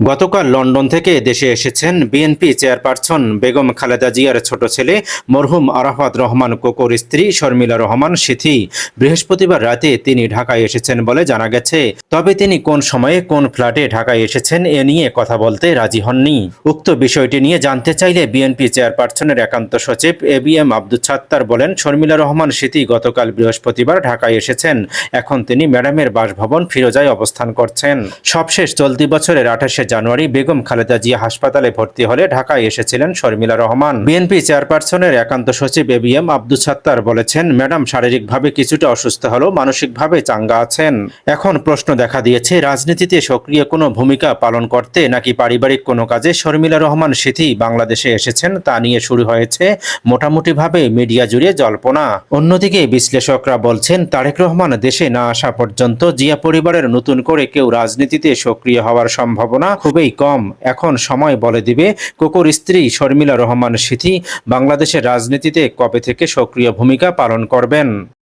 গতকাল লন্ডন থেকে দেশে এসেছেন বিএনপি চেয়ারপারসন বেগম খালেদা জিয়ার ছোট ছেলে মরহুম আরাফাত রহমান, কোকোর স্ত্রী শর্মিলা রহমান, সিথি। বৃহস্পতিবার রাতে তিনি ঢাকায় এসেছেন বলে জানা গেছে। তবে তিনি কোন সময়ে কোন ফ্ল্যাটে ঢাকায় এসেছেন এ নিয়ে কথা বলতে রাজি হননি। উক্ত বিষয়টি নিয়ে জানতে চাইলে বিএনপি চেয়ারপারসনের একান্ত সচিব A B M Abdul Sattar বলেন, শর্মিলা রহমান, সিথি গতকাল বৃহস্পতিবার ঢাকায় এসেছেন। এখন তিনি ম্যাডামের বাসভবন ফিরোজায় অবস্থান করছেন। সবশেষ চলতি বছরের আঠাশে জানুয়ারি বেগম খালেদা জিয়া হাসপাতালে ভর্তি হলে ঢাকায় এসেছিলেন শর্মিলা রহমান। বিএনপি চেয়ারপারসনের একান্ত সচিব A B M Abdul Sattar বলেছেন, ম্যাডাম, শারীরিকভাবে কিছুটা অসুস্থ হলেও মানসিকভাবে চাঙ্গা আছেন। এখন প্রশ্ন দেখা দিয়েছে, রাজনীতিতে সক্রিয় কোনো ভূমিকা পালন করতে নাকি পারিবারিক কোনো কাজে শর্মিলা রহমান সিথি বাংলাদেশে এসেছেন তা নিয়ে শুরু হয়েছে মোটামুটিভাবে মিডিয়া জুড়ে জল্পনা। অন্যদিকে বিশ্লেষকরা বলছেন, তারেক রহমান দেশে না আসা পর্যন্ত জিয়া পরিবারের নতুন করে কেউ রাজনীতিতে সক্রিয় হওয়ার সম্ভাবনা খুবই কম। এখন সময় বলে দিবে, কোকোর স্ত্রী শর্মিলা রহমান সিথি বাংলাদেশের রাজনীতিতে কবে থেকে সক্রিয় ভূমিকা পালন করবেন?